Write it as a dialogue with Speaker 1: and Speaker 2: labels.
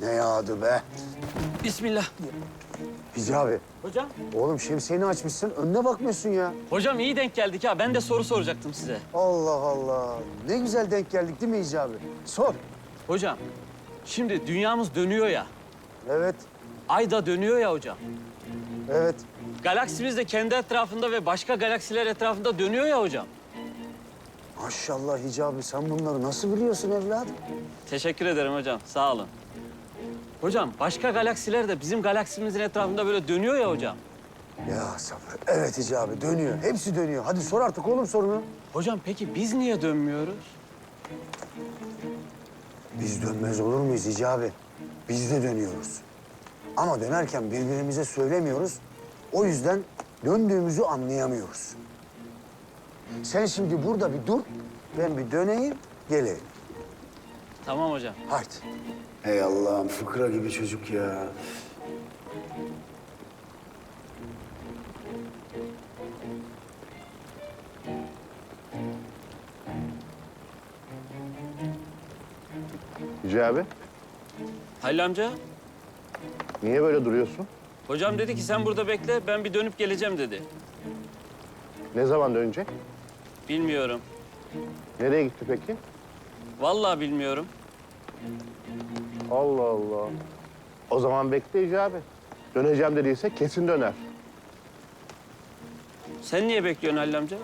Speaker 1: ne yağdı be.
Speaker 2: Bismillah.
Speaker 1: Hicabi.
Speaker 2: Hocam?
Speaker 1: Oğlum şemsiyeni açmışsın. Önüne bakmıyorsun ya.
Speaker 2: Hocam iyi denk geldik ha. Ben de soru soracaktım size.
Speaker 1: Allah Allah. Ne güzel denk geldik değil mi Hicabi? Sor.
Speaker 2: Hocam, şimdi dünyamız dönüyor ya.
Speaker 1: Evet,
Speaker 2: Ay da dönüyor ya hocam.
Speaker 1: evet.
Speaker 2: Galaksimiz de kendi etrafında ve başka galaksiler etrafında dönüyor ya hocam.
Speaker 1: Maşallah Hicabi sen bunları nasıl biliyorsun evladım?
Speaker 2: Teşekkür ederim hocam. Sağ olun. Hocam başka galaksiler de bizim galaksimizin etrafında böyle dönüyor ya hocam.
Speaker 1: Ya sabır. Evet Hicabi dönüyor. Hepsi dönüyor. Hadi sor artık oğlum sorunu.
Speaker 2: Hocam peki biz niye dönmüyoruz?
Speaker 1: Biz dönmez olur muyuz Hicabi? Biz de dönüyoruz. Ama dönerken birbirimize söylemiyoruz. O yüzden döndüğümüzü anlayamıyoruz. Sen şimdi burada bir dur. Ben bir döneyim, geleyim.
Speaker 2: Tamam hocam.
Speaker 1: Haydi. Ey Allah'ım fıkra gibi çocuk ya.
Speaker 3: Hicabi,
Speaker 2: Halil amca,
Speaker 3: niye böyle duruyorsun?
Speaker 2: hocam dedi ki sen burada bekle, ben bir dönüp geleceğim dedi.
Speaker 3: Ne zaman dönecek?
Speaker 2: Bilmiyorum.
Speaker 3: Nereye gitti peki?
Speaker 2: Vallahi bilmiyorum.
Speaker 3: Allah Allah. O zaman bekle Hicabi. Döneceğim dediyse kesin döner.
Speaker 2: Sen niye bekliyorsun Halil amca?